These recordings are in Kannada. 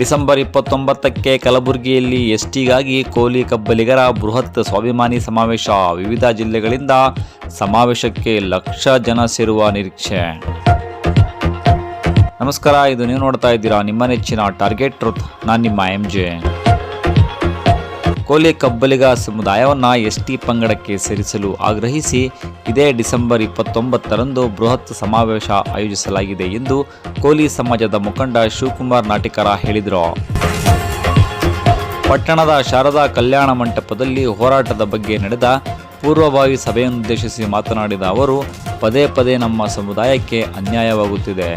ಡಿಸೆಂಬರ್ ಇಪ್ಪತ್ತೊಂಬತ್ತಕ್ಕೆ ಕಲಬುರಗಿಯಲ್ಲಿ ಎಸ್ಟಿಗಾಗಿ ಕೋಲಿ ಕಬ್ಬಲಿಗರ ಬೃಹತ್ ಸ್ವಾಭಿಮಾನಿ ಸಮಾವೇಶ. ವಿವಿಧ ಜಿಲ್ಲೆಗಳಿಂದ ಸಮಾವೇಶಕ್ಕೆ ಲಕ್ಷ ಜನ ಸೇರುವ ನಿರೀಕ್ಷೆ. ನಮಸ್ಕಾರ, ಇದು ನೀವು ನೋಡ್ತಾ ಇದ್ದೀರಾ ನಿಮ್ಮ ನೆಚ್ಚಿನ ಟಾರ್ಗೆಟ್ ಟ್ರುತ್ ನಾನು ನಿಮ್ಮ ಎಂ ಜೆ ಕೋಲಿ ಕಬ್ಬಲಿಗ ಸಮುದಾಯವನ್ನು ಎಸ್ ಟಿ ಪಂಗಡಕ್ಕೆ ಸೇರಿಸಲು ಆಗ್ರಹಿಸಿ ಇದೇ ಡಿಸೆಂಬರ್ ಇಪ್ಪತ್ತೊಂಬತ್ತರಂದು ಬೃಹತ್ ಸಮಾವೇಶ ಆಯೋಜಿಸಲಾಗಿದೆ ಎಂದು ಕೋಲಿ ಸಮಾಜದ ಮುಖಂಡ ಶಿವಕುಮಾರ್ ನಾಟಿಕರ ಹೇಳಿದರು. ಪಟ್ಟಣದ ಶಾರದಾ ಕಲ್ಯಾಣ ಮಂಟಪದಲ್ಲಿ ಹೋರಾಟದ ಬಗ್ಗೆ ನಡೆದ ಪೂರ್ವಭಾವಿ ಸಭೆಯನ್ನುದ್ದೇಶಿಸಿ ಮಾತನಾಡಿದ ಅವರು, ಪದೇ ಪದೇ ನಮ್ಮ ಸಮುದಾಯಕ್ಕೆ ಅನ್ಯಾಯವಾಗುತ್ತಿದೆ.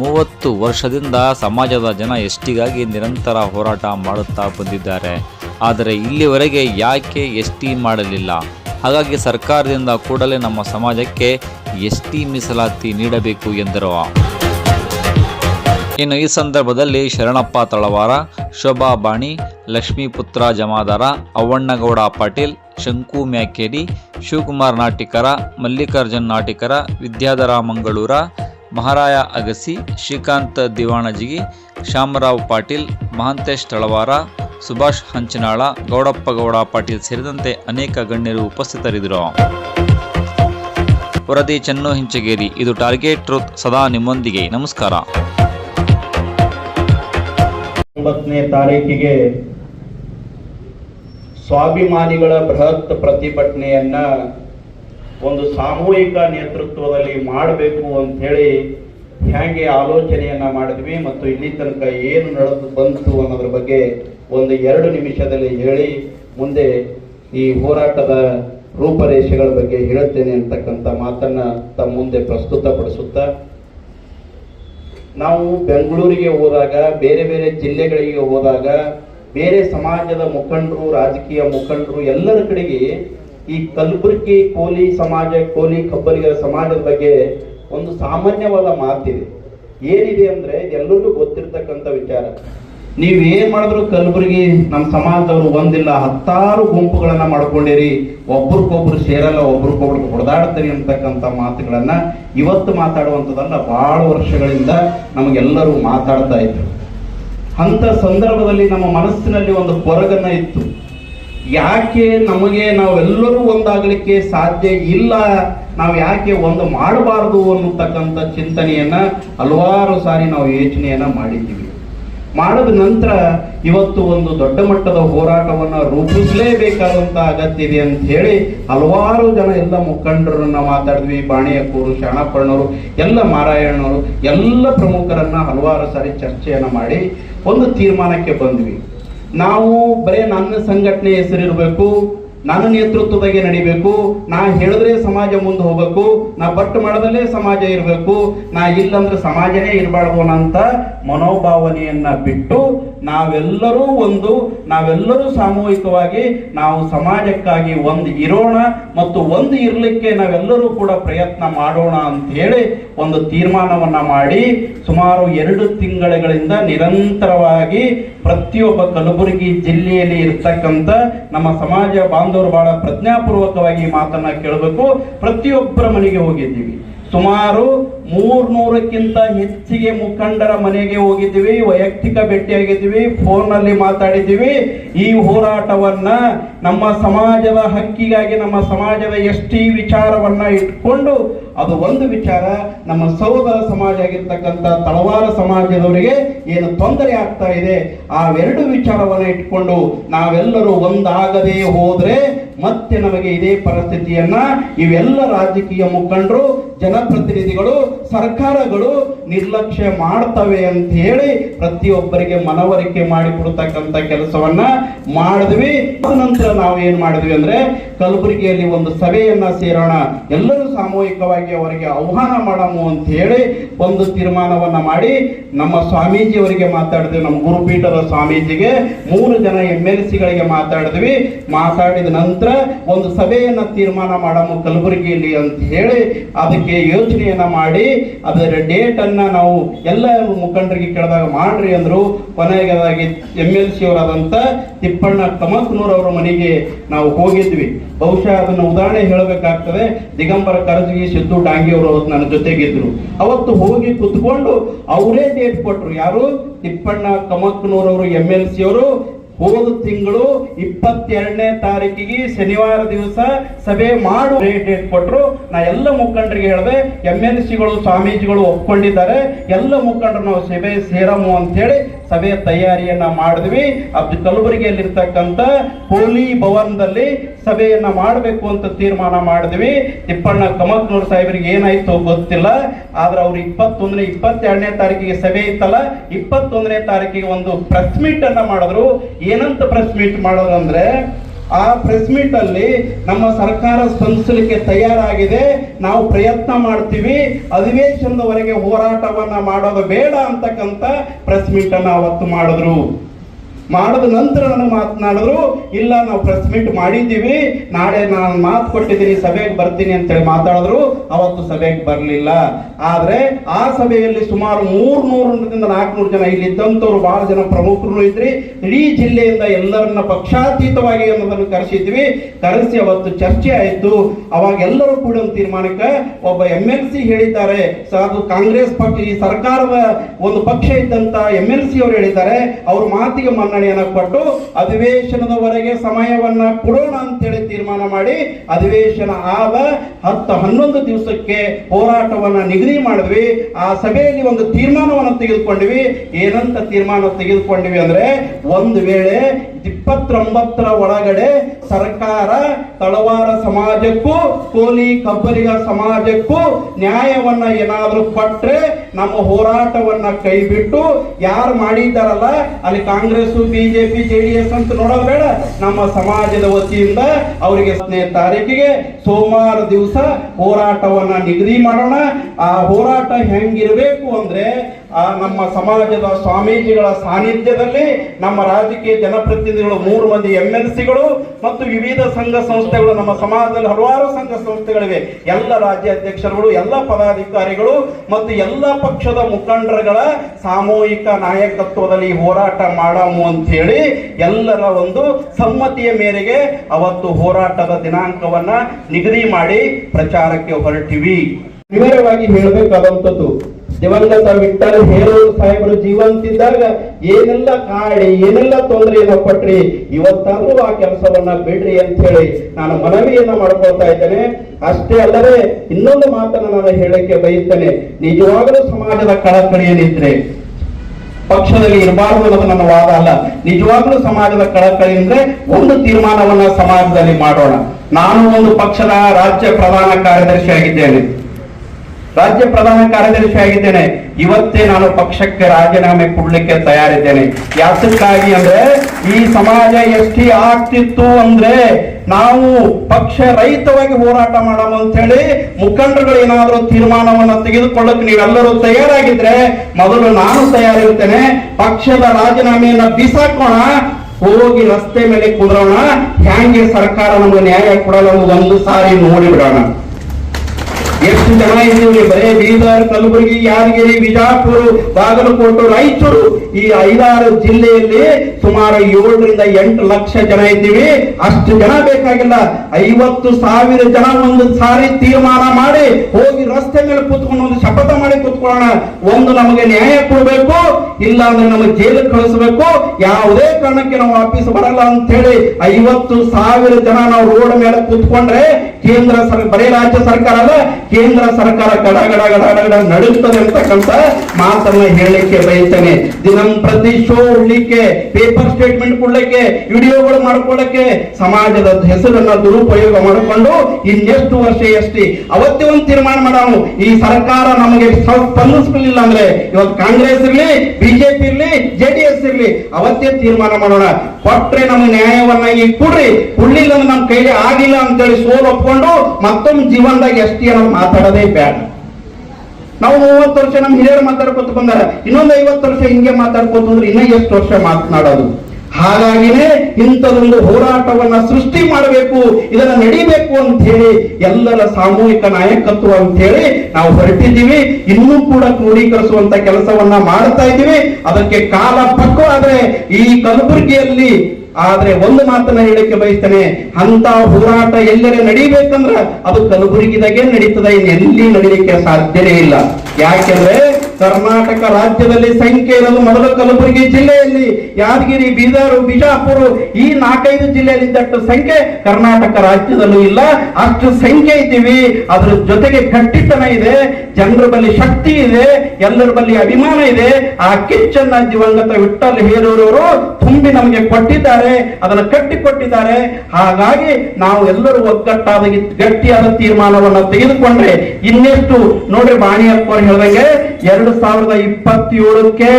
ಮೂವತ್ತು ವರ್ಷದಿಂದ ಸಮಾಜದ ಜನ ಎಷ್ಟಿಗಾಗಿ ನಿರಂತರ ಹೋರಾಟ ಮಾಡುತ್ತಾ ಬಂದಿದ್ದಾರೆ. ಆದರೆ ಇಲ್ಲಿವರೆಗೆ ಯಾಕೆ ಎಸ್ ಮಾಡಲಿಲ್ಲ? ಹಾಗಾಗಿ ಸರ್ಕಾರದಿಂದ ಕೂಡಲೇ ನಮ್ಮ ಸಮಾಜಕ್ಕೆ ಎಸ್ ಮೀಸಲಾತಿ ನೀಡಬೇಕು ಎಂದರು. ಇನ್ನು ಈ ಸಂದರ್ಭದಲ್ಲಿ ಶರಣಪ್ಪ ತಳವಾರ, ಶೋಭಾ ಬಾಣಿ, ಲಕ್ಷ್ಮೀಪುತ್ರ ಜಮಾದಾರ ಅವ್ವಣ್ಣಗೌಡ ಪಾಟೀಲ್, ಶಂಕು ಮ್ಯಾಕೇರಿ ಶಿವಕುಮಾರ್ ನಾಟಿಕರ, ಮಲ್ಲಿಕಾರ್ಜುನ್ ನಾಟಿಕರ ವಿದ್ಯಾಧರ ಮಂಗಳೂರ ಮಹಾರಾಯ ಅಗಸಿ, ಶ್ರೀಕಾಂತ್ ದಿವಾಣಜಿಗಿ, ಶ್ಯಾಮರಾವ್ ಪಾಟೀಲ್, ಮಹಾಂತೇಶ್ ತಳವಾರ ಸುಭಾಷ್ ಹಂಚನಾಳ, ಗೌಡಪ್ಪ ಗೌಡ ಪಾಟೀಲ್ ಸೇರಿದಂತೆ ಅನೇಕ ಗಣ್ಯರು ಉಪಸ್ಥಿತರಿದ್ದರು. ವರದಿ ಚೆನ್ನು ಹಿಂಚಗೇರಿ, ಇದು ಟಾರ್ಗೆಟ್ ಟ್ರೂತ್ ಸದಾ ನಿಮ್ಮೊಂದಿಗೆ. ನಮಸ್ಕಾರ. ತಾರೀಕಿಗೆ ಸ್ವಾಭಿಮಾನಿಗಳ ಬೃಹತ್ ಪ್ರತಿಭಟನೆಯನ್ನ ಒಂದು ಸಾಮೂಹಿಕ ನೇತೃತ್ವದಲ್ಲಿ ಮಾಡಬೇಕು ಅಂತ ಹೇಳಿ ಹೇಗೆ ಆಲೋಚನೆಯನ್ನ ಮಾಡಿದ್ವಿ ಮತ್ತು ಇಲ್ಲಿ ತನಕ ಏನು ನಡೆದು ಬಂತು ಅನ್ನೋದ್ರ ಬಗ್ಗೆ ಒಂದು ಎರಡು ನಿಮಿಷದಲ್ಲಿ ಹೇಳಿ ಮುಂದೆ ಈ ಹೋರಾಟದ ರೂಪರೇಷೆಗಳ ಬಗ್ಗೆ ಹೇಳುತ್ತೇನೆ ಅಂತಕ್ಕಂಥ ಮಾತನ್ನ ತಮ್ಮ ಮುಂದೆ ಪ್ರಸ್ತುತಪಡಿಸುತ್ತಾ, ನಾವು ಬೆಂಗಳೂರಿಗೆ ಹೋದಾಗ, ಬೇರೆ ಬೇರೆ ಜಿಲ್ಲೆಗಳಿಗೆ ಹೋದಾಗ, ಬೇರೆ ಸಮಾಜದ ಮುಖಂಡರು, ರಾಜಕೀಯ ಮುಖಂಡರು ಎಲ್ಲರ ಕಡೆಗೆ ಈ ಕಲಬುರಗಿ ಕೋಲಿ ಸಮಾಜ, ಕೋಲಿ ಕಬ್ಬಲಿಗರ ಸಮಾಜದ ಬಗ್ಗೆ ಒಂದು ಸಾಮಾನ್ಯವಾದ ಮಾತಿದೆ. ಏನಿದೆ ಅಂದ್ರೆ ಎಲ್ಲರಿಗೂ ಗೊತ್ತಿರ್ತಕ್ಕಂಥ ವಿಚಾರ. ನೀವ್ ಏನ್ ಮಾಡಿದ್ರು ಕಲಬುರಗಿ ನಮ್ಮ ಸಮಾಜದವರು ಒಂದಿಲ್ಲ, ಹತ್ತಾರು ಗುಂಪುಗಳನ್ನ ಮಾಡ್ಕೊಂಡಿರಿ, ಒಬ್ರಿಗೊಬ್ರು ಸೇರಲ್ಲ, ಒಬ್ರಿಗೊಬ್ರು ಹೊಡೆದಾಡ್ತೀರಿ ಅಂತಕ್ಕಂಥ ಮಾತುಗಳನ್ನ ಇವತ್ತು ಮಾತಾಡುವಂತದಲ್ಲ ಬಹಳ ವರ್ಷಗಳಿಂದ ನಮಗೆಲ್ಲರೂ ಮಾತಾಡ್ತಾ ಇದ್ರು. ಅಂತ ಸಂದರ್ಭದಲ್ಲಿ ನಮ್ಮ ಮನಸ್ಸಿನಲ್ಲಿ ಒಂದು ಕೊರಗನ್ನ ಇತ್ತು. ಯಾಕೆ ನಮಗೆ ನಾವೆಲ್ಲರೂ ಒಂದಾಗಲಿಕ್ಕೆ ಸಾಧ್ಯ ಇಲ್ಲ ನಾವು ಯಾಕೆ ಒಂದು ಮಾಡಬಾರದು ಅನ್ನತಕ್ಕಂಥ ಚಿಂತನೆಯನ್ನ ಹಲವಾರು ಸಾರಿ ನಾವು ಯೋಚನೆಯನ್ನ ಮಾಡಿದ್ದೀವಿ. ಮಾಡಿದ ನಂತರ ಇವತ್ತು ಒಂದು ದೊಡ್ಡ ಮಟ್ಟದ ಹೋರಾಟವನ್ನ ರೂಪಿಸಲೇಬೇಕಾದಂತ ಅಗತ್ಯ ಇದೆ ಅಂತ ಹೇಳಿ ಹಲವಾರು ಜನ ಎಲ್ಲ ಮುಖಂಡರನ್ನ ಮಾತಾಡಿದ್ವಿ. ಬಾಣಿಯಕ್ಕೂರು ಶಾಣಪ್ಪಣ್ಣವರು, ಎಲ್ಲ ಮಾರಾಯಣ್ಣವರು ಎಲ್ಲ ಪ್ರಮುಖರನ್ನ ಹಲವಾರು ಸಾರಿ ಚರ್ಚೆಯನ್ನ ಮಾಡಿ ಒಂದು ತೀರ್ಮಾನಕ್ಕೆ ಬಂದ್ವಿ. ನಾವು ಬರೇ ನನ್ನ ಸಂಘಟನೆ ಹೆಸರಿರ್ಬೇಕು ನನ್ನ ನೇತೃತ್ವದಾಗೆ ನಡಿಬೇಕು, ನಾ ಹೇಳಿದ್ರೆ ಸಮಾಜ ಮುಂದೆ ಹೋಗಬೇಕು, ನಾ ಬಟ್ಟು ಮಾಡದಲ್ಲೇ ಸಮಾಜ ಇರಬೇಕು, ನಾ ಇಲ್ಲಂದ್ರೆ ಸಮಾಜನೇ ಇರಬಾರ್ದು ಅಂತ ಮನೋಭಾವನೆಯನ್ನ ಬಿಟ್ಟು ನಾವೆಲ್ಲರೂ ಒಂದು, ನಾವೆಲ್ಲರೂ ಸಾಮೂಹಿಕವಾಗಿ ನಾವು ಸಮಾಜಕ್ಕಾಗಿ ಒಂದು ಇರೋಣ ಮತ್ತು ಒಂದು ಇರಲಿಕ್ಕೆ ನಾವೆಲ್ಲರೂ ಕೂಡ ಪ್ರಯತ್ನ ಮಾಡೋಣ ಅಂತ ಹೇಳಿ ಒಂದು ತೀರ್ಮಾನವನ್ನ ಮಾಡಿ ಸುಮಾರು ಎರಡು ತಿಂಗಳುಗಳಿಂದ ನಿರಂತರವಾಗಿ ಪ್ರತಿಯೊಬ್ಬ ಕಲಬುರಗಿ ಜಿಲ್ಲೆಯಲ್ಲಿ ಇರ್ತಕ್ಕಂಥ ನಮ್ಮ ಸಮಾಜ ಬಾಂಧವರು ಬಹಳ ಪ್ರಜ್ಞಾಪೂರ್ವಕವಾಗಿ ಮಾತನ್ನ ಕೇಳಬೇಕು. ಪ್ರತಿಯೊಬ್ಬರ ಮನೆಗೆ ಹೋಗಿದ್ದೀವಿ. ಸುಮಾರು ಮೂರ್ನೂರಕ್ಕಿಂತ ಹೆಚ್ಚಿಗೆ ಮುಖಂಡರ ಮನೆಗೆ ಹೋಗಿದ್ದೀವಿ. ವೈಯಕ್ತಿಕ ಭೇಟಿಯಾಗಿದ್ದೀವಿ. ಫೋನ್ನಲ್ಲಿ ಮಾತಾಡಿದ್ದೀವಿ. ಈ ಹೋರಾಟವನ್ನ ನಮ್ಮ ಸಮಾಜದ ಹಕ್ಕಿಗಾಗಿ, ನಮ್ಮ ಸಮಾಜದ ಎಷ್ಟೇ ವಿಚಾರವನ್ನ ಇಟ್ಕೊಂಡು ಅದು ಒಂದು ವಿಚಾರ, ನಮ್ಮ ಸಹೋದರ ಸಮಾಜ ಆಗಿರ್ತಕ್ಕಂಥ ತಳವಾರ ಸಮಾಜದವರಿಗೆ ಏನು ತೊಂದರೆ ಆಗ್ತಾ ಇದೆ, ಆ ಎರಡು ವಿಚಾರವನ್ನು ಇಟ್ಕೊಂಡು ನಾವೆಲ್ಲರೂ ಒಂದಾಗದೇ ಹೋದ್ರೆ ಮತ್ತೆ ನಮಗೆ ಇದೇ ಪರಿಸ್ಥಿತಿಯನ್ನ ಇವೆಲ್ಲ ರಾಜಕೀಯ ಮುಖಂಡರು ಜನಪ್ರತಿನಿಧಿಗಳು, ಸರ್ಕಾರಗಳು ನಿರ್ಲಕ್ಷ್ಯ ಮಾಡ್ತವೆ ಅಂತ ಹೇಳಿ ಪ್ರತಿಯೊಬ್ಬರಿಗೆ ಮನವರಿಕೆ ಮಾಡಿಕೊಡ್ತಕ್ಕಂಥ ಕೆಲಸವನ್ನ ಮಾಡಿದ್ವಿ. ನಂತರ ನಾವು ಏನ್ ಮಾಡಿದ್ವಿ ಅಂದ್ರೆ ಕಲಬುರಗಿಯಲ್ಲಿ ಒಂದು ಸಭೆಯನ್ನ ಸೇರೋಣ, ಎಲ್ಲರೂ ಸಾಮೂಹಿಕವಾಗಿ ಅವರಿಗೆ ಆಹ್ವಾನ ಮಾಡಮು ಅಂತ ಹೇಳಿ ಒಂದು ತೀರ್ಮಾನವನ್ನ ಮಾಡಿ ನಮ್ಮ ಸ್ವಾಮೀಜಿಯವರಿಗೆ ಮಾತಾಡಿದ್ವಿ, ನಮ್ಮ ಗುರುಪೀಠದ ಸ್ವಾಮೀಜಿಗೆ. ಮೂರು ಜನ ಎಂ ಎಲ್ ಸಿಗಳಿಗೆ ಮಾತಾಡಿದ್ವಿ. ಮಾತಾಡಿದ ನಂತರ ಒಂದು ಸಭೆಯನ್ನ ತೀರ್ಮಾನ ಮಾಡಮು ಕಲಬುರಗಿಯಲ್ಲಿ ಅಂತ ಹೇಳಿ ಅದಕ್ಕೆ ಬಗ್ಗೆ ಯೋಚನೆಯನ್ನ ಮಾಡಿ, ಅದರ ಡೇಟ್ ಅನ್ನ ನಾವು ಎಲ್ಲ ಮುಖಂಡರಿಗೆ ಕೇಳಿದಾಗ ಮಾಡ್ರಿ ಅಂದ್ರು. ಕೊನೆಗದಾಗಿ ಎಂ ಎಲ್ ಸಿ ಅವರಾದಂತ ತಿಪ್ಪಣ್ಣ ಕಮಕ್ನೂರ್ ಅವರ ಮನೆಗೆ ನಾವು ಹೋಗಿದ್ವಿ. ಬಹುಶಃ ಅದನ್ನ ಉದಾಹರಣೆ ಹೇಳಬೇಕಾಗ್ತದೆ. ದಿಗಂಬರ ಕರಜಗಿ, ಸಿದ್ದು ಡಾಂಗಿ ಅವರು ಅವತ್ತು ನನ್ನ ಜೊತೆಗಿದ್ರು. ಅವತ್ತು ಹೋಗಿ ಕುತ್ಕೊಂಡು ಅವರೇ ಡೇಟ್ ಕೊಟ್ರು. ಯಾರು? ತಿಪ್ಪಣ್ಣ ಕಮತ್ನೂರ್ ಅವರು ಎಂ ಎಲ್ ಸಿ ಅವರು. ಹೋದ ತಿಂಗಳು ಇಪ್ಪತ್ತೆರಡನೇ ತಾರೀಕಿಗೆ ಶನಿವಾರ ದಿವಸ ಸಭೆ ಮಾಡು ಡೇಟ್ ಕೊಟ್ಟರು ನಾ ಎಲ್ಲ ಮುಖಂಡರಿಗೆ ಹೇಳಿದೆ ಎಂ ಎನ್ ಸಿಗಳು, ಸ್ವಾಮೀಜಿಗಳು ಒಪ್ಕೊಂಡಿದ್ದಾರೆ, ಎಲ್ಲ ಮುಖಂಡರು ನಾವು ಸಭೆ ಸೇರಮು ಅಂತ ಹೇಳಿ ಸಭೆ ತಯಾರಿಯನ್ನ ಮಾಡಿದ್ವಿ. ಅದು ಕಲಬುರಗಿಯಲ್ಲಿರ್ತಕ್ಕಂಥ ಹೋಲಿ ಭವನದಲ್ಲಿ ಸಭೆಯನ್ನ ಮಾಡಬೇಕು ಅಂತ ತೀರ್ಮಾನ ಮಾಡಿದ್ವಿ. ತಿಪ್ಪಣ್ಣ ಕಮಕ್ನೂರ್ ಸಾಹೇಬರಿಗೆ ಏನಾಯ್ತು ಗೊತ್ತಿಲ್ಲ. ಆದ್ರೆ ಅವ್ರು ಇಪ್ಪತ್ತೊಂದನೇ, ಇಪ್ಪತ್ತೆರಡನೇ ತಾರೀಕಿಗೆ ಸಭೆ ಇತ್ತಲ್ಲ, ಇಪ್ಪತ್ತೊಂದನೇ ತಾರೀಕಿಗೆ ಒಂದು ಪ್ರೆಸ್ ಮೀಟ್ ಅನ್ನ ಮಾಡಿದ್ರು. ಏನಂತ ಪ್ರೆಸ್ ಮೀಟ್ ಮಾಡೋದು ಅಂದ್ರೆ ಆ ಪ್ರೆಸ್ ಮೀಟ್ ಅಲ್ಲಿ ನಮ್ಮ ಸರ್ಕಾರ ಸ್ಪಂದಿಸಲಿಕ್ಕೆ ತಯಾರಾಗಿದೆ. ನಾವು ಪ್ರಯತ್ನ ಮಾಡ್ತೀವಿ. ಅಧಿವೇಶನದವರೆಗೆ ಹೋರಾಟವನ್ನ ಮಾಡೋದು ಬೇಡ ಅಂತಕ್ಕಂತ ಪ್ರೆಸ್ ಮೀಟ್ ಅನ್ನ ಅವತ್ತು ಮಾಡಿದ್ರು. ಮಾಡಿದ ನಂತರ ನನಗೆ ಮಾತನಾಡಿದ್ರು, ಇಲ್ಲ, ನಾವು ಪ್ರೆಸ್ ಮೀಟ್ ಮಾಡಿದ್ದೀವಿ, ನಾಳೆ ನಾನು ಮಾತು ಕೊಟ್ಟಿದ್ದೀನಿ, ಸಭೆಗೆ ಬರ್ತೀನಿ ಅಂತೇಳಿ ಮಾತಾಡಿದ್ರು, ಅವತ್ತು ಸಭೆಗೆ ಬರಲಿಲ್ಲ. ಆದ್ರೆ ಆ ಸಭೆಯಲ್ಲಿ ಸುಮಾರು ಮೂರ್ನೂರರಿಂದ ನಾಲ್ಕುನೂರು ಜನ ಇಲ್ಲಿ ಇದ್ದಂಥವ್ರು, ಬಹಳ ಜನ ಪ್ರಮುಖರು ಇದ್ರಿ. ಇಡೀ ಜಿಲ್ಲೆಯಿಂದ ಎಲ್ಲರನ್ನ ಪಕ್ಷಾತೀತವಾಗಿ ಅನ್ನೋದನ್ನು ಕರೆಸಿದ್ವಿ. ಕರೆಸಿ ಅವತ್ತು ಚರ್ಚೆ ಆಯಿತು. ಅವಾಗ ಎಲ್ಲರೂ ಕೂಡ ಒಂದು ತೀರ್ಮಾನಕ್ಕೆ ಒಬ್ಬ ಎಂ ಎಲ್ ಸಿ ಹೇಳಿದ್ದಾರೆ. ಅದು ಕಾಂಗ್ರೆಸ್ ಪಕ್ಷ, ಈ ಸರ್ಕಾರದ ಒಂದು ಪಕ್ಷ ಇದ್ದಂತ ಎಂ ಎಲ್ ಸಿ ಅವರು ಹೇಳಿದ್ದಾರೆ. ಅವ್ರ ಮಾತಿಗೆ ಮನ್ನಣೆಯನ್ನ ಕೊಟ್ಟು ಅಧಿವೇಶನದವರೆಗೆ ಸಮಯವನ್ನ ಕೊಡೋಣ ಅಂತೇಳಿ ತೀರ್ಮಾನ ಮಾಡಿ ಅಧಿವೇಶನ ಆದ ಹತ್ತು ಹನ್ನೊಂದು ದಿವಸಕ್ಕೆ ಹೋರಾಟವನ್ನ ನಿಗದಿ ಮಾಡಿದ್ವಿ. ಆ ಸಭೆಯಲ್ಲಿ ಒಂದು ತೀರ್ಮಾನವನ್ನು ತೆಗೆದುಕೊಂಡ್ವಿ. ಏನಂತ ತೀರ್ಮಾನ ತೆಗೆದುಕೊಂಡ್ವಿ ಅಂದ್ರೆ ಒಂದು ವೇಳೆ ಇಪ್ಪತ್ತೊಂಬತ್ತರ ಒಳಗಡೆ ಸರ್ಕಾರ ತಳವಾರ ಸಮಾಜಕ್ಕೂ ಕೋಲಿ ಕಬ್ಬರಿಗ ಸಮಾಜಕ್ಕೂ ನ್ಯಾಯವನ್ನ ಏನಾದರೂ ಕೊಟ್ರೆ ನಮ್ಮ ಹೋರಾಟವನ್ನ ಕೈಬಿಟ್ಟು ಯಾರು ಮಾಡಿದ್ದಾರಲ್ಲ ಅಲ್ಲಿ ಕಾಂಗ್ರೆಸ್ ಬಿಜೆಪಿ, ಜೆಡಿಎಸ್ ಅಂತ ನೋಡೋ ಬೇಡ. ನಮ್ಮ ಸಮಾಜದ ವತಿಯಿಂದ ಅವರಿಗೆ ಹತ್ತನೇ ತಾರೀಕಿಗೆ ಸೋಮವಾರ ದಿವಸ ಹೋರಾಟವನ್ನ ನಿಗದಿ ಮಾಡೋಣ. ಆ ಹೋರಾಟ ಹೆಂಗಿರಬೇಕು ಅಂದ್ರೆ ನಮ್ಮ ಸಮಾಜದ ಸ್ವಾಮೀಜಿಗಳ ಸಾನ್ನಿಧ್ಯದಲ್ಲಿ ನಮ್ಮ ರಾಜಕೀಯ ಜನಪ್ರತಿನಿಧಿಗಳು ಮೂರು ಮಂದಿ ಎಂ ಎಲ್ ಸಿಗಳು ಮತ್ತು ವಿವಿಧ ಸಂಘ ಸಂಸ್ಥೆಗಳು, ನಮ್ಮ ಸಮಾಜದಲ್ಲಿ ಹಲವಾರು ಸಂಘ ಸಂಸ್ಥೆಗಳಿವೆ. ಎಲ್ಲ ರಾಜ್ಯಾಧ್ಯಕ್ಷರುಗಳು ಎಲ್ಲ ಪದಾಧಿಕಾರಿಗಳು ಮತ್ತು ಎಲ್ಲ ಪಕ್ಷದ ಮುಖಂಡರುಗಳ ಸಾಮೂಹಿಕ ನಾಯಕತ್ವದಲ್ಲಿ ಹೋರಾಟ ಮಾಡಾಮು ಅಂತ ಹೇಳಿ ಎಲ್ಲರ ಒಂದು ಸಮ್ಮತಿಯ ಮೇರೆಗೆ ಅವತ್ತು ಹೋರಾಟದ ದಿನಾಂಕವನ್ನ ನಿಗದಿ ಮಾಡಿ ಪ್ರಚಾರಕ್ಕೆ ಹೊರಟಿವಿ. ವಿವರವಾಗಿ ಹೇಳಬೇಕಾದಂಥದ್ದು ದಿವಂಗತ ವಿಠಲ್ ಹೇರೂರು ಸಾಹೇಬರು, ಜೀವಂತಿದ್ದಾಗ ಏನೆಲ್ಲ ಕಾಡಿ, ಏನೆಲ್ಲ ತೊಂದರೆಯನ್ನ ಪಟ್ರಿ, ಇವತ್ತಾದ್ರೂ ಆ ಕೆಲಸವನ್ನ ಬಿಡ್ರಿ ಅಂತ ಹೇಳಿ ನಾನು ಮನವಿಯನ್ನ ಮಾಡ್ಕೊಳ್ತಾ ಇದ್ದೇನೆ. ಅಷ್ಟೇ ಅಲ್ಲದೆ ಇನ್ನೊಂದು ಮಾತನ್ನ ನಾನು ಹೇಳಕ್ಕೆ ಬಯಸ್ತೇನೆ. ನಿಜವಾಗಲೂ ಸಮಾಜದ ಕಳಕಳಿ ಏನಿದ್ರೆ ಪಕ್ಷದಲ್ಲಿ ಇರಬಾರದು ಅನ್ನೋದು ನನ್ನ ವಾದ ಅಲ್ಲ. ನಿಜವಾಗ್ಲೂ ಸಮಾಜದ ಕಳಕಳಿ ಅಂದ್ರೆ ಒಂದು ತೀರ್ಮಾನವನ್ನ ಸಮಾಜದಲ್ಲಿ ಮಾಡೋಣ. ನಾನು ಒಂದು ಪಕ್ಷದ ರಾಜ್ಯ ಪ್ರಧಾನ ಕಾರ್ಯದರ್ಶಿ ಆಗಿದ್ದೇನೆ ರಾಜ್ಯ ಪ್ರಧಾನ ಕಾರ್ಯದರ್ಶಿ ಆಗಿದ್ದೇನೆ. ಇವತ್ತೇ ನಾನು ಪಕ್ಷಕ್ಕೆ ರಾಜೀನಾಮೆ ಕೊಡ್ಲಿಕ್ಕೆ ತಯಾರಿದ್ದೇನೆ. ಯಾತಕ್ಕಾಗಿ ಅಂದ್ರೆ, ಈ ಸಮಾಜ ಎಷ್ಟಿ ಆಗ್ತಿತ್ತು ಅಂದ್ರೆ ನಾವು ಪಕ್ಷ ರಹಿತವಾಗಿ ಹೋರಾಟ ಮಾಡೋಣ ಅಂತ ಹೇಳಿ ಮುಖಂಡರುಗಳು ಏನಾದರೂ ತೀರ್ಮಾನವನ್ನ ತೆಗೆದುಕೊಳ್ಳಕ್ಕೆ ನೀವೆಲ್ಲರೂ ತಯಾರಾಗಿದ್ರೆ ಮೊದಲು ನಾನು ತಯಾರಿರ್ತೇನೆ. ಪಕ್ಷದ ರಾಜೀನಾಮೆಯನ್ನ ಬಿಸಾಕೋಣ, ಹೋಗಿ ರಸ್ತೆ ಮೇಲೆ ಕುಂದ್ರೋಣ, ಹ್ಯಾಂಗೆ ಸರ್ಕಾರ ನಮಗೆ ನ್ಯಾಯ ಅನ್ನೋದು ಒಂದು ಸಾರಿ ನೋಡಿಬಿಡೋಣ. ಎಷ್ಟು ಜನ ಇದ್ದೀವಿ ಬರೇ ಬೀದರ್, ಕಲಬುರಗಿ, ಯಾದಗಿರಿ, ಬಿಜಾಪುರ, ಬಾಗಲಕೋಟೆ, ರಾಯಚೂರು. ಈ ಐದಾರು ಜಿಲ್ಲೆಯಲ್ಲಿ ಸುಮಾರು ಏಳರಿಂದ ಎಂಟು ಲಕ್ಷ ಜನ ಇದ್ದೀವಿ. ಅಷ್ಟು ಜನ ಬೇಕಾಗಿಲ್ಲ. ಐವತ್ತು ಸಾವಿರ ಜನ ಒಂದು ಸಾರಿ ತೀರ್ಮಾನ ಮಾಡಿ ಹೋಗಿ ರಸ್ತೆ ಮೇಲೆ ಕೂತ್ಕೊಂಡು ಒಂದು ಶಪಥ ಮಾಡಿ ಕೂತ್ಕೊಳ್ಳೋಣ. ಒಂದು ನಮಗೆ ನ್ಯಾಯ ಕೊಡಬೇಕು, ಇಲ್ಲ ಅಂದ್ರೆ ನಮಗೆ ಜೈಲಿಗೆ ಕಳಿಸಬೇಕು. ಯಾವುದೇ ಕಾರಣಕ್ಕೆ ನಾವು ವಾಪಸ್ ಬರಲ್ಲ ಅಂತ ಹೇಳಿ ಐವತ್ತು ಸಾವಿರ ಜನ ನಾವು ರೋಡ್ ಮೇಲೆ ಕೂತ್ಕೊಂಡ್ರೆ ಕೇಂದ್ರ ಸರ್ ಬರೀ ರಾಜ್ಯ ಸರ್ಕಾರ ಅಲ್ಲ ಕೇಂದ್ರ ಸರ್ಕಾರ ಗಡ ಗಡ ಗಡ ಗಡ ನಡುತ್ತದೆ ಅಂತಕ್ಕಂಥ ಮಾತನ್ನ ಹೇಳಲಿಕ್ಕೆ ಬಯಸ್ತೇನೆ. ದಿನಂಪ್ರತಿ ಶೋ ಉಡ್ಲಿಕ್ಕೆ ಪೇಪರ್ ಸ್ಟೇಟ್ಮೆಂಟ್ ಕೊಡ್ಲಿಕ್ಕೆ, ವಿಡಿಯೋಗಳು ಮಾಡ್ಕೊಳ್ಳಕ್ಕೆ ಸಮಾಜದ ಹೆಸರನ್ನ ದುರುಪಯೋಗ ಮಾಡಿಕೊಂಡು ಇನ್ನೆಷ್ಟು ವರ್ಷ ಎಷ್ಟಿ? ಅವತ್ತೇ ಒಂದು ತೀರ್ಮಾನ ಮಾಡೋಣ ಈ ಸರ್ಕಾರ ನಮಗೆ ಸ್ಪಂದಿಸ್ಕೊಳ್ಳಿಲ್ಲ ಅಂದ್ರೆ ಇವತ್ತು ಕಾಂಗ್ರೆಸ್ ಇರ್ಲಿ, ಬಿಜೆಪಿ ಇರ್ಲಿ, ಜೆಡಿಎಸ್ ಇರ್ಲಿ, ಅವತ್ತೇ ತೀರ್ಮಾನ ಮಾಡೋಣ. ಕೊಟ್ರೆ ನಮ್ಮ ನ್ಯಾಯವನ್ನ ಈಗ ಕೊಡ್ರಿ. ಕೊಡ್ಲಿಲ್ಲ ಅಂದ್ರೆ ನಮ್ಮ ಕೈಲಿ ಆಗಿಲ್ಲ ಅಂತೇಳಿ ಸೋಲು ಒಪ್ಕೊಂಡು ಮತ್ತೊಮ್ಮೆ ಜೀವನದಾಗ ಎಷ್ಟಿ ಅನ್ನೋದು ಮಾತಾಡೋದೇ ಬೇಡ. ನಾವು ಮೂವತ್ತು ವರ್ಷ ನಮ್ಮ ಹಿರಿಯರು ಮಾತಾಡ್ಕೊತ ಬಂದಾರ. ಇನ್ನೊಂದು ಐವತ್ತು ವರ್ಷ ಹಿಂಗೆ ಮಾತಾಡ್ಕೊತು ಅಂದ್ರೆ ಇನ್ನ ಎಷ್ಟು ವರ್ಷ ಮಾತನಾಡೋದು? ಹಾಗಾಗಿನೇ ಇಂಥದೊಂದು ಹೋರಾಟವನ್ನ ಸೃಷ್ಟಿ ಮಾಡಬೇಕು, ಇದನ್ನ ನಡಿಬೇಕು ಅಂತ ಹೇಳಿ ಎಲ್ಲರ ಸಾಮೂಹಿಕ ನಾಯಕತ್ವ ಅಂತ ಹೇಳಿ ನಾವು ಹೊರಟಿದ್ದೀವಿ. ಇನ್ನೂ ಕೂಡ ಕ್ರೋಢೀಕರಿಸುವಂತ ಕೆಲಸವನ್ನ ಮಾಡ್ತಾ ಇದ್ದೀವಿ. ಅದಕ್ಕೆ ಕಾಲ ಪಕ್ವ ಆದ್ರೆ ಈ ಕಲಬುರಗಿಯಲ್ಲಿ ಆದ್ರೆ ಒಂದು ಮಾತನ್ನ ಹೇಳಕ್ಕೆ ಬಯಸ್ತೇನೆ ಅಂತ ಹೋರಾಟ ಎಲ್ಲರೇ ನಡಿಬೇಕಂದ್ರ ಅದು ಕಲಬುರಗಿದಾಗೆ ನಡೀತದೆ ಇನ್ನೆಲ್ಲಿ ನಡೀಲಿಕ್ಕೆ ಸಾಧ್ಯನೇ ಇಲ್ಲ. ಯಾಕೆಂದ್ರೆ ಕರ್ನಾಟಕ ರಾಜ್ಯದಲ್ಲಿ ಸಂಖ್ಯೆ ಇರೋದು ಮೊದಲು ಕಲಬುರಗಿ ಜಿಲ್ಲೆಯಲ್ಲಿ, ಯಾದಗಿರಿ, ಬೀದರ್, ಬಿಜಾಪುರ, ಈ ನಾಲ್ಕೈದು ಜಿಲ್ಲೆಯಲ್ಲಿ ಇದ್ದಷ್ಟು ಸಂಖ್ಯೆ ಕರ್ನಾಟಕ ರಾಜ್ಯದಲ್ಲೂ ಇಲ್ಲ. ಅಷ್ಟು ಸಂಖ್ಯೆ ಇದ್ದೀವಿ. ಅದ್ರ ಜೊತೆಗೆ ಕಟ್ಟಿತನ ಇದೆ, ಜನರ ಬಳಿ ಶಕ್ತಿ ಇದೆ, ಎಲ್ಲರ ಬಳಿ ಅಭಿಮಾನ ಇದೆ. ಆ ಕಿಚ್ಚನ್ನ ದಿವಂಗತ ವಿಠಲ್ ಹೇರೂರವರು ತುಂಬಿ ನಮಗೆ ಕೊಟ್ಟಿದ್ದಾರೆ, ಅದನ್ನು ಕಟ್ಟಿಕೊಟ್ಟಿದ್ದಾರೆ. ಹಾಗಾಗಿ ನಾವು ಎಲ್ಲರೂ ಒಗ್ಗಟ್ಟಾದ ಗಟ್ಟಿಯಾದ ತೀರ್ಮಾನವನ್ನು ತೆಗೆದುಕೊಂಡ್ರೆ ಇನ್ನೆಷ್ಟು, ನೋಡ್ರಿ ಬಾಣಿಯಪ್ಪ ಹೇಳ್ದಂಗೆ ಎರಡು ಸಾವಿರದ ಇಪ್ಪತ್ತೇಳಕ್ಕೆ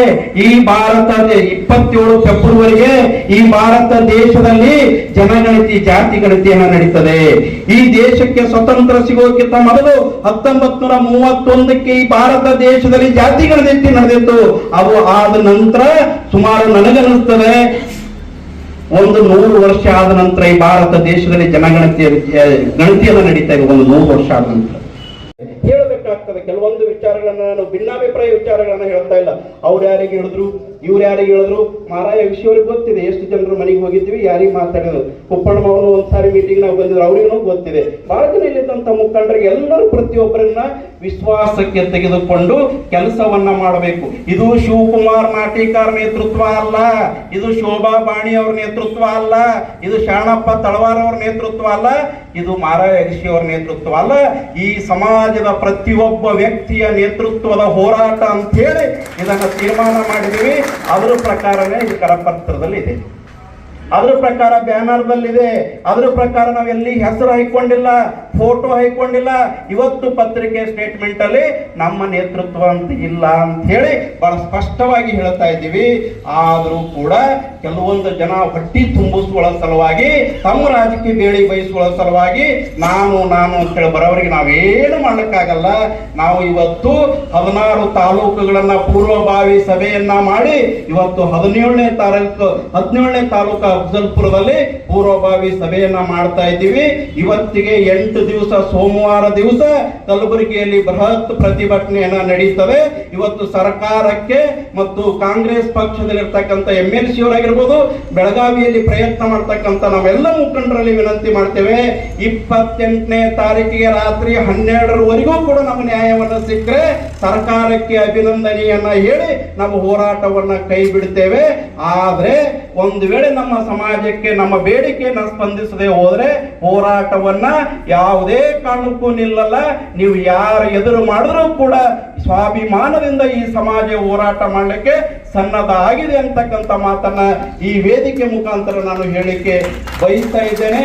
ಈ ಭಾರತ ಇಪ್ಪತ್ತೇಳು ಫೆಬ್ರವರಿಗೆ ಈ ಭಾರತ ದೇಶದಲ್ಲಿ ಜನಗಣತಿ ಜಾತಿ ಗಣತಿಯನ್ನ ನಡೀತದೆ. ಈ ದೇಶಕ್ಕೆ ಸ್ವತಂತ್ರ ಸಿಗೋಕ್ಕಿಂತ ಮೊದಲು ಹತ್ತೊಂಬತ್ ನೂರ ಮೂವತ್ತೊಂದಕ್ಕೆ ಈ ಭಾರತ ದೇಶದಲ್ಲಿ ಜಾತಿ ಗಣತಿ ನಡೆದಿತ್ತು. ಅವು ಆದ ನಂತರ ಸುಮಾರು ನನಗನ್ನಿಸ್ತದೆ, ಒಂದು ನೂರು ವರ್ಷ ಆದ ನಂತರ ಈ ಭಾರತ ದೇಶದಲ್ಲಿ ಜನಗಣತಿ ಗಣತಿಯನ್ನು ನಡೀತಾ ಇದೆ, ಒಂದು ನೂರು ವರ್ಷ ಆದ ನಂತರ. ಹೇಳಬೇಕಾಗ್ತದೆ ಕೆಲವೊಂದು ವಿಚಾರಗಳನ್ನ ನಾನು ಭಿನ್ನಾಭಿಪ್ರಾಯ ವಿಚಾರಗಳನ್ನ ಹೇಳ್ತಾ ಇಲ್ಲ. ಅವ್ರು ಯಾರಿಗೆ ಹೇಳಿದ್ರು? ಇವ್ರು ಯಾರಿಗೆ ಹೇಳಿದ್ರು? ಮಾರಾಯ ವಿಷಯ ಅವ್ರಿಗೆ ಗೊತ್ತಿದೆ. ಎಷ್ಟು ಜನರು ಮನೆಗೆ ಹೋಗಿದ್ವಿ ಯಾರಿಗೆ ಮಾತಾಡಿದ್ರು? ಕುಪ್ಪಣ್ಣ ಮಾವನು ಒಂದ್ಸಾರಿ ಮೀಟಿಂಗ್ ನಾವು ಬಂದಿದ್ರು. ಅವ್ರಿಗೂ ಗೊತ್ತಿದೆ. ಬಹಳ ಜನ ಮುಖಂಡರಿಗೆ ಎಲ್ಲರೂ ಪ್ರತಿಯೊಬ್ಬರನ್ನ ವಿಶ್ವಾಸಕ್ಕೆ ತೆಗೆದುಕೊಂಡು ಕೆಲಸವನ್ನ ಮಾಡಬೇಕು. ಇದು ಶಿವಕುಮಾರ್ ನಾಟಿಕಾರ್ ನೇತೃತ್ವ ಅಲ್ಲ. ಇದು ಶೋಭಾ ಬಾಣಿ ಅವ್ರ ನೇತೃತ್ವ ಅಲ್ಲ. ಇದು ಶಾಣಪ್ಪ ತಳವಾರ ಅವ್ರ ನೇತೃತ್ವ ಅಲ್ಲ. ಇದು ಮಾರಾಯ ಋಷಿ ಅವರ ನೇತೃತ್ವ ಅಲ್ಲ. ಈ ಸಮಾಜದ ಪ್ರತಿಯೊಬ್ಬ ವ್ಯಕ್ತಿಯ ನೇತೃತ್ವದ ಹೋರಾಟ ಅಂತ ಹೇಳಿ ಇದನ್ನ ತೀರ್ಮಾನ ಮಾಡಿದೀವಿ ಅದರ ಪ್ರಕಾರನೇ ಈ ಕರಪತ್ರದಲ್ಲಿ ಇದೆ ಅದ್ರ ಪ್ರಕಾರ ಬ್ಯಾನರ್ದಲ್ಲಿದೆ. ಅದ್ರ ಪ್ರಕಾರ ನಾವು ಎಲ್ಲಿ ಹೆಸರು ಹಾಕೊಂಡಿಲ್ಲ. ಫೋಟೋ ಹೈಕೊಂಡಿಲ್ಲ. ಇವತ್ತು ಪತ್ರಿಕೆ ಸ್ಟೇಟ್ಮೆಂಟ್ ಅಲ್ಲಿ ನಮ್ಮ ನೇತೃತ್ವ ಅಂತ ಇಲ್ಲ ಅಂತ ಹೇಳಿ ಬಹಳ ಸ್ಪಷ್ಟವಾಗಿ ಹೇಳ್ತಾ ಇದ್ದೀವಿ. ಆದರೂ ಕೂಡ ಕೆಲವೊಂದು ಜನ ಹೊಟ್ಟಿ ತುಂಬಿಸುವ ಸಲುವಾಗಿ, ತಮ್ಮ ರಾಜಕೀಯ ಬೇಳಿ ಬಯಸುವ ಸಲುವಾಗಿ ನಾನು ನಾನು ಅಂತ ಹೇಳಿ ಬರೋವರಿಗೆ ನಾವೇನು ಮಾಡಕ್ಕಾಗಲ್ಲ ನಾವು ಇವತ್ತು ಹದಿನಾರು ತಾಲೂಕುಗಳನ್ನ ಪೂರ್ವಭಾವಿ ಸಭೆಯನ್ನ ಮಾಡಿ, ಇವತ್ತು ಹದಿನೇಳನೇ ತಾರೀಕು ಹದಿನೇಳನೇ ತಾಲೂಕು ಅಫ್ಜಲ್ಪುರದಲ್ಲಿ ಪೂರ್ವಭಾವಿ ಸಭೆಯನ್ನ ಮಾಡ್ತಾ ಇದ್ದೀವಿ. ಇವತ್ತಿಗೆ ಎಂಟು ದಿವಸ, ಸೋಮವಾರ ದಿವಸ ಕಲಬುರಗಿಯಲ್ಲಿ ಬೃಹತ್ ಪ್ರತಿಭಟನೆಯನ್ನ ನಡೆಯುತ್ತವೆ ಇವತ್ತು ಸರ್ಕಾರಕ್ಕೆ ಮತ್ತು ಕಾಂಗ್ರೆಸ್ ಪಕ್ಷದಲ್ಲಿರ್ತಕ್ಕಂಥ ಎಂ ಎಲ್ ಸಿ ಅವರಾಗಿರ್ಬೋದು ಬೆಳಗಾವಿಯಲ್ಲಿ ಪ್ರಯತ್ನ ಮಾಡ್ತಕ್ಕಂಥ ನಾವೆಲ್ಲ ಮುಖಂಡರಲ್ಲಿ ವಿನಂತಿ ಮಾಡ್ತೇವೆ, ಇಪ್ಪತ್ತೆಂಟನೇ ತಾರೀಕಿಗೆ ರಾತ್ರಿ ಹನ್ನೆರಡರವರೆಗೂ ಕೂಡ ನಮ್ಮ ನ್ಯಾಯವನ್ನು ಸಿಕ್ಕರೆ ಸರ್ಕಾರಕ್ಕೆ ಅಭಿನಂದನೆಯನ್ನ ಹೇಳಿ ನಾವು ಹೋರಾಟವನ್ನ ಕೈ ಬಿಡ್ತೇವೆ. ಆದ್ರೆ ಒಂದು ವೇಳೆ ನಮ್ಮ ಸಮಾಜಕ್ಕೆ, ನಮ್ಮ ಬೇಡಿಕೆಯನ್ನು ಸ್ಪಂದಿಸದೆ ಹೋದ್ರೆ ಹೋರಾಟವನ್ನ ಯಾವುದೇ ಕಾರಣಕ್ಕೂ ನಿಲ್ಲಲ್ಲ. ನೀವು ಯಾರು ಎದುರು ಮಾಡಿದ್ರೂ ಕೂಡ ಸ್ವಾಭಿಮಾನದಿಂದ ಈ ಸಮಾಜ ಹೋರಾಟ ಮಾಡಲಿಕ್ಕೆ ಸನ್ನದ್ಧ ಆಗಿದೆ ಅಂತಕ್ಕಂಥ ಮಾತನ್ನ ಈ ವೇದಿಕೆ ಮುಖಾಂತರ ನಾನು ಹೇಳಿಕೆ ಬಯಸ್ತಾ ಇದ್ದೇನೆ.